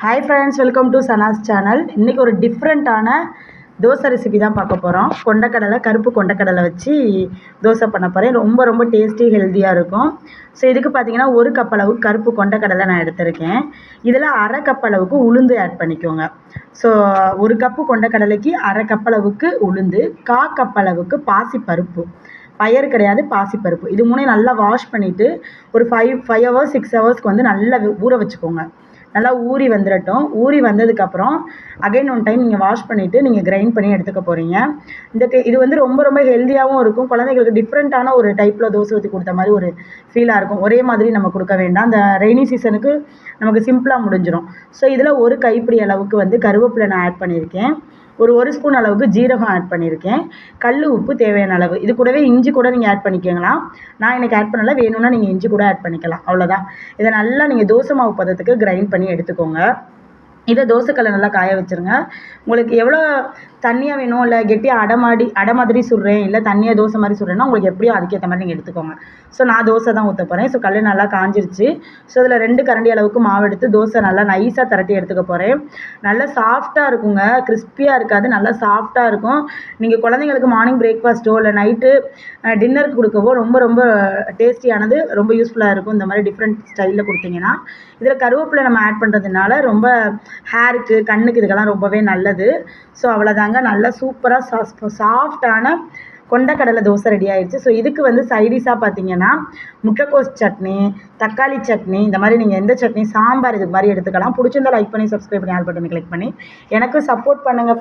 Hi friends welcome to Sana's channel இன்றைக்கி ஒரு டிஃப்ரெண்ட்டான தோசை ரெசிபி தான் பார்க்க போகிறோம் கொண்டக்கடலை கருப்பு கொண்டக்கடலை வச்சு தோசை பண்ண போகிறேன் ரொம்ப ரொம்ப டேஸ்டி ஹெல்த்தியாக இருக்கும். ஸோ இதுக்கு பார்த்தீங்கன்னா ஒரு கப் அளவு கருப்பு கொண்டக்கடலை நான் எடுத்திருக்கேன். இதில் அரை கப் அளவுக்கு உளுந்து ஆட் பண்ணிக்கோங்க. ஸோ ஒரு கப்பு கொண்டக்கடலைக்கு அரை கப் அளவுக்கு உளுந்து கா கப் அளவுக்கு பாசிப்பருப்பு. கிடையாது பாசிப்பருப்பு. இது மூணையும் நல்லா வாஷ் பண்ணிவிட்டு ஒரு ஃபைவ் ஃபைவ் ஹவர்ஸ் சிக்ஸ் ஹவர்ஸ்க்கு வந்து நல்லா ஊற வச்சுக்கோங்க. நல்லா ஊறி வந்துடட்டும் ஊறி வந்ததுக்கப்புறம் அகைன் ஒன் டைம் நீங்கள் வாஷ் பண்ணிவிட்டு நீங்கள் கிரைண்ட் பண்ணி எடுத்துக்க போகிறீங்க இந்த இது வந்து ரொம்ப ரொம்ப ஹெல்த்தியாகவும் இருக்கும். குழந்தைங்களுக்கு டிஃப்ரெண்ட்டான ஒரு டைப்பில் தோசை ஊற்றி கொடுத்த மாதிரி ஒரு ஃபீலாக இருக்கும். ஒரே மாதிரி நம்ம கொடுக்க வேண்டாம். அந்த ரெய்னி சீசனுக்கு நமக்கு சிம்பிளாக முடிஞ்சிடும் ஸோ இதில் ஒரு கைப்பிடி அளவுக்கு வந்து கருவேப்பிலை நான் ஆட் பண்ணியிருக்கேன். ஒரு ஒரு ஸ்பூன் அளவுக்கு ஜீரகம் ஆட் பண்ணியிருக்கேன். கல் உப்பு தேவையான அளவு. இது கூடவே இஞ்சி கூட நீங்கள் ஆட் பண்ணிக்கலாம் நான் எனக்கு ஆட் பண்ணல. வேணும்னா நீங்கள் இஞ்சி கூட ஆட் பண்ணிக்கலாம். அவ்வளோதான் இதை நல்லா நீங்கள் தோசை மாவு பதத்துக்கு கிரைண்ட் பண்ணி எடுத்துக்கோங்க. இதை தோசைக்கல்லை நல்லா காய வச்சுருங்க. உங்களுக்கு எவ்வளோ தண்ணியாக வேணும்? இல்லை கெட்டியாக அடை மாடி அடை மாதிரி சுடுறேன். இல்லை தண்ணியாக தோசை மாதிரி சுடுறேன்னா உங்களுக்கு எப்படியோ அதுக்கேற்ற மாதிரி நீங்கள் எடுத்துக்கோங்க. ஸோ நான் தோசை தான் ஊற்ற போகிறேன் ஸோ கல் நல்லா காஞ்சிருச்சு. ஸோ இதில் ரெண்டு கரண்டி அளவுக்கு மாவு எடுத்து தோசை நல்லா நைஸாக திரட்டி எடுத்துக்க போகிறேன் நல்லா சாஃப்டாக இருக்குங்க. கிறிஸ்பியாக இருக்காது. நல்லா சாஃப்டாக இருக்கும். நீங்கள் குழந்தைங்களுக்கு மார்னிங் பிரேக்ஃபாஸ்ட்டோ இல்லை நைட்டு டின்னருக்கு கொடுக்கவோ ரொம்ப ரொம்ப டேஸ்டியானது ரொம்ப யூஸ்ஃபுல்லாக இருக்கும். இந்த மாதிரி டிஃப்ரெண்ட் ஸ்டைலில் கொடுத்தீங்கன்னா. இதில் கருவேப்பிலை நம்ம ஆட் பண்ணுறதுனால ரொம்ப ஹேருக்கு கண்ணுக்கு இதுக்கெல்லாம் ரொம்பவே நல்லது. ஸோ அவ்வளோதாங்க நல்லா சூப்பராக சாஃப்டான கொண்டக்கடலை தோசை ரெடி ஆயிடுச்சு. ஸோ இதுக்கு வந்து சைடிஷாக பார்த்தீங்கன்னா முட்டைக்கோஸ் சட்னி தக்காளி சட்னி இந்த மாதிரி நீங்கள் எந்த சட்னி சாம்பார் இது மாதிரி எடுத்துக்கலாம். பிடிச்சிருந்தா லைக் பண்ணி சப்ஸ்கிரைப் பண்ணி ஆல் பட்டனை கிளிக் பண்ணி எனக்கு சப்போர்ட் பண்ணுங்கள்